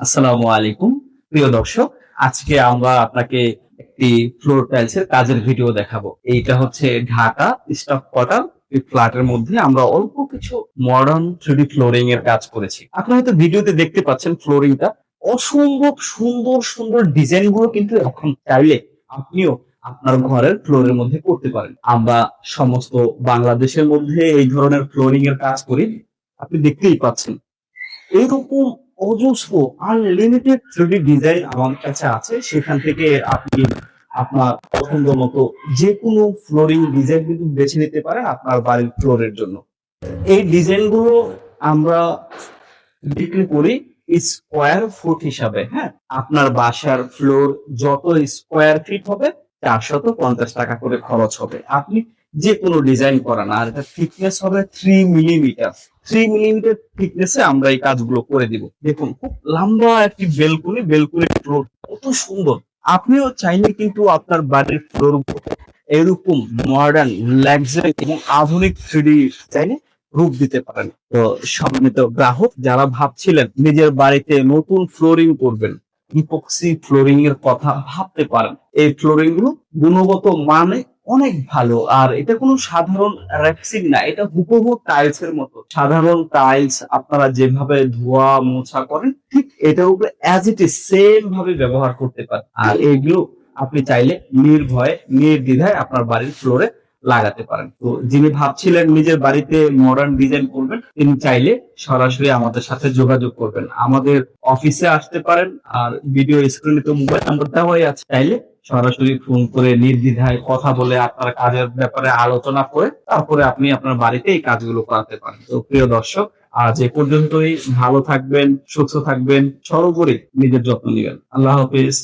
আসসালামু আলাইকুম। প্রিয় দর্শক, আজকে আমরা আপনাকে একটি ফ্লোর টাইলস এর কাজের ভিডিও দেখাবো। এইটা হচ্ছে ঢাকা স্টক কোয়ার্টার ফ্ল্যাটের মধ্যে আমরা অল্প কিছু মডার্ন থ্রিডি ফ্লোরিং এর কাজ করেছি। আপনারা হয়তো ভিডিওতে দেখতে পাচ্ছেন ফ্লোরিংটা অসম্ভব সুন্দর সুন্দর ডিজাইনগুলো কিন্তু এখন চাইলে আপনিও আপনার ঘরের ফ্লোরের মধ্যে করতে পারেন। আমরা সমস্ত বাংলাদেশের মধ্যে এই ধরনের ফ্লোরিং এর কাজ করি। আপনি দেখতেই পাচ্ছেন। এরকম অজস্র আনলিমিটেড থ্রিডি ডিজাইন আমার কাছে আছে। সেখান থেকে আপনি আপনার পছন্দ মতো যে কোনো ফ্লোরিং ডিজাইন কিন্তু বেছে নিতে পারেন আপনার বাড়ির ফ্লোরের জন্য। এই ডিজাইনগুলো আমরা বিক্রি করি স্কোয়ার ফুট হিসাবে হ্যাঁ? আপনার বাসার ফ্লোর যত স্কোয়ার ফিট হবে, চারশত পঞ্চাশ টাকা করে খরচ হবে। আপনি যে কোনো ডিজাইন করান আর এটা থিকনেস হবে থ্রি মিলিমিটার থ্রি মিলিমিটার থিকনেসে আমরা এই কাজগুলো করে দিব। দেখুন, খুব লম্বা একটি বেলকুনি বেলকুনি ফ্লোর কত সুন্দর। আপনিও চাইলে কিন্তু আপনার বাড়ির ফ্লোর এরকম মডার্ন লাক্সারি এবং আধুনিক থ্রিডি চাইলে রূপ দিতে পারেন। তো সম্মানিত গ্রাহক, যারা ভাবছিলেন নিজের বাড়িতে নতুন ফ্লোরিং করবেন ইপক্সি ফ্লোরিং এর কথা ভাবতে পারেন। এই ফ্লোরিংগুলো গুণগত মানে অনেক ভালো। আর এটা কোনো সাধারণ র্যাপসিং না, এটা হুবহু টাইলস এর মতো। সাধারণ টাইলস আপনারা যেভাবে ধোয়া মোছা করেন, ঠিক এটার উপরে অ্যাজ ইট ইজ সেম ভাবে ব্যবহার করতে পারেন। আর এইগুলো আপনি চাইলে নির্ভয়ে, নির্দ্বিধায় আপনার বাড়ির ফ্লোরে লাগাতে পারেন। তো যিনি ভাবছিলেন নিজের বাড়িতে মডার্ন ডিজাইন করবেন, তিনি চাইলে সরাসরি আমাদের সাথে যোগাযোগ করবেন। আমাদের অফিসে আসতে পারেন, আর ভিডিও স্ক্রিনে তো মোবাইল নাম্বার দেওয়াই আছে। চাইলে সরাসরি ফোন করে নির্দ্বিধায় কথা বলে আপনার কাজের ব্যাপারে আলোচনা করে তারপরে আপনি আপনার বাড়িতে এই কাজগুলো করাতে পারেন। তো প্রিয় দর্শক, আজ এ পর্যন্তই। ভালো থাকবেন, সুস্থ থাকবেন, সর্বোপরি নিজের যত্ন নেবেন। আল্লাহ হাফিজ।